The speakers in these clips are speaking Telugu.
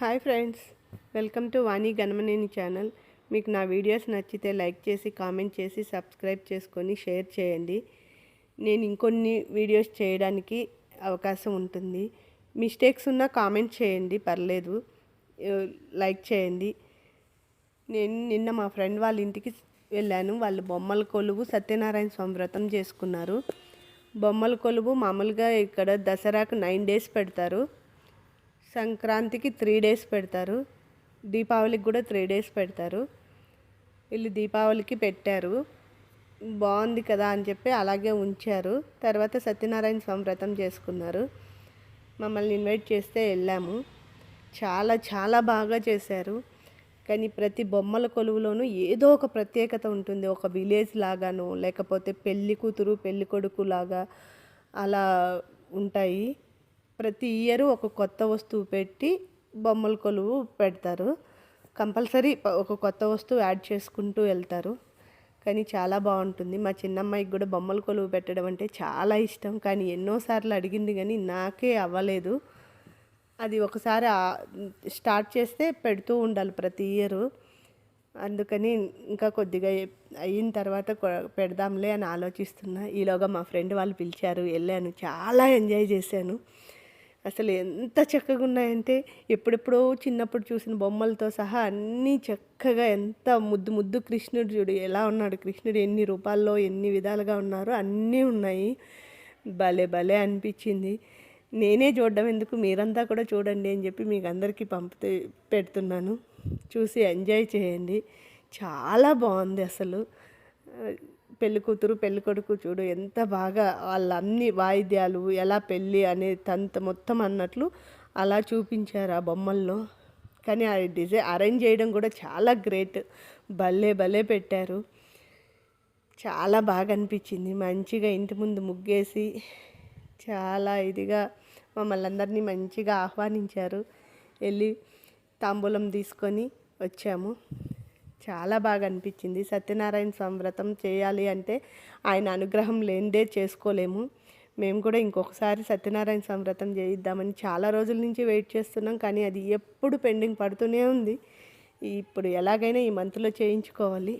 Hi friends welcome to Vani Ganamaneni channel. మీకు నా వీడియోస్ నచ్చితే లైక్ చేసి కామెంట్ చేసి సబ్స్క్రైబ్ చేసుకొని షేర్ చేయండి. నేను ఇంకొన్ని వీడియోస్ చేయడానికి అవకాశం ఉంటుంది. మిస్టేక్స్ ఉన్నా కామెంట్ చేయండి పర్లేదు. లైక్ చేయండి. నేను నిన్న మా ఫ్రెండ్ వాళ్ళ ఇంటికి వెళ్ళాను. వాళ్ళు బొమ్మల కొలువు సత్యనారాయణ స్వామి వ్రతం చేసుకున్నారు. బొమ్మల కొలువు మామూలుగా ఇక్కడ దసరాకు నైన్ డేస్ పెడతారు. సంక్రాంతికి త్రీ డేస్ పెడతారు. దీపావళికి కూడా త్రీ డేస్ పెడతారు. వీళ్ళు దీపావళికి పెట్టారు. బాగుంది కదా అని చెప్పి అలాగే ఉంచారు. తర్వాత సత్యనారాయణ స్వామి వ్రతం చేసుకున్నారు. మమ్మల్ని ఇన్వైట్ చేస్తే వెళ్ళాము. చాలా చాలా బాగా చేశారు. కానీ ప్రతి బొమ్మల కొలువులోనూ ఏదో ఒక ప్రత్యేకత ఉంటుంది. ఒక విలేజ్ లాగాను లేకపోతే పెళ్ళి కూతురు పెళ్ళి కొడుకు లాగా అలా ఉంటాయి. ప్రతి ఇయర్ ఒక కొత్త వస్తువు పెట్టి బొమ్మల కొలువు పెడతారు. కంపల్సరీ ఒక కొత్త వస్తువు యాడ్ చేసుకుంటూ వెళ్తారు. కానీ చాలా బాగుంటుంది. మా చిన్నమ్మాయికి కూడా బొమ్మల కొలువు పెట్టడం అంటే చాలా ఇష్టం. కానీ ఎన్నోసార్లు అడిగింది కానీ నాకే అవ్వలేదు. అది ఒకసారి స్టార్ట్ చేస్తే పెడుతూ ఉండాలి ప్రతి ఇయరు. అందుకని ఇంకా కొద్దిగా అయిన తర్వాత పెడదాంలే అని ఆలోచిస్తున్నా. ఈలోగా మా ఫ్రెండ్ వాళ్ళు పిలిచారు వెళ్ళాను. చాలా ఎంజాయ్ చేశాను. అసలు ఎంత చక్కగా ఉన్నాయంటే ఎప్పుడెప్పుడో చిన్నప్పుడు చూసిన బొమ్మలతో సహా అన్నీ చక్కగా ఎంత ముద్దు ముద్దు కృష్ణుడు చూడు ఎలా ఉన్నాడు కృష్ణుడు ఎన్ని రూపాల్లో ఎన్ని విధాలుగా ఉన్నారో అన్నీ ఉన్నాయి. భలే భలే అనిపించింది. నేనే చూడడం ఎందుకు? మీరంతా కూడా చూడండి అని చెప్పి మీకు అందరికీ పంపితే పెడుతున్నాను. చూసి ఎంజాయ్ చేయండి. చాలా బాగుంది అసలు. పెళ్ళి కూతురు పెళ్ళి కొడుకు చూడు ఎంత బాగా వాళ్ళ అన్ని వాయిద్యాలు ఎలా పెళ్ళి అనే తంత మొత్తం అన్నట్లు అలా చూపించారు ఆ బొమ్మల్లో. కానీ ఆ డిజైన్ అరేంజ్ చేయడం కూడా చాలా గ్రేట్. భలే భలే పెట్టారు. చాలా బాగా అనిపించింది. మంచిగా ఇంటి ముందు ముగ్గేసి చాలా ఇదిగా మమ్మల్ని అందరినీ మంచిగా ఆహ్వానించారు. వెళ్ళి తాంబూలం తీసుకొని వచ్చాము. చాలా బాగా అనిపించింది. సత్యనారాయణ సంవ్రతం చేయాలి అంటే ఆయన అనుగ్రహం లేనిదే చేసుకోలేము. మేము కూడా ఇంకొకసారి సత్యనారాయణ సంవ్రతం చేయిద్దామని చాలా రోజుల నుంచి వెయిట్ చేస్తున్నాం. కానీ అది ఎప్పుడు పెండింగ్ పడుతూనే ఉంది. ఇప్పుడు ఎలాగైనా ఈ మంత్లో చేయించుకోవాలి.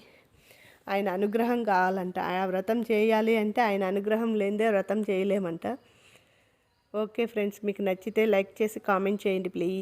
ఆయన అనుగ్రహం కావాలంట. ఆ వ్రతం చేయాలి అంటే ఆయన అనుగ్రహం లేనిదే వ్రతం చేయలేమంట. ఓకే ఫ్రెండ్స్ మీకు నచ్చితే లైక్ చేసి కామెంట్ చేయండి ప్లీజ్.